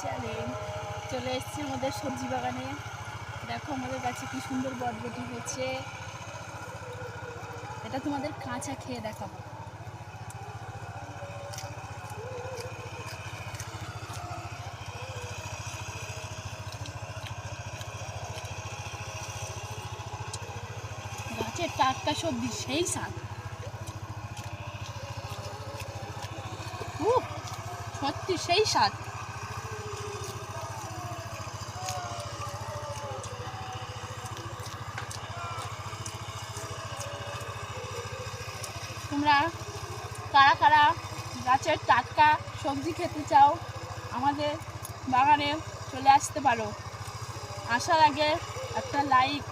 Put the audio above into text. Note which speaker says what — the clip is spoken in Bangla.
Speaker 1: চ্যানেল চলে এসেছি আমাদের সবজি বাগানে। দেখো আমাদের কাছে কি সুন্দর বটবটি হয়েছে। এটা তোমাদের কাঁচা খেয়ে দেখাবো। গাছের টাটকা সবজি, সেই স্বাদ সত্যি সেই স্বাদ তোমরা কারা কারা গাছের টাটকা সবজি খেতে চাও আমাদের বাগানে চলে আসতে পারো। আসার আগে একটা লাইক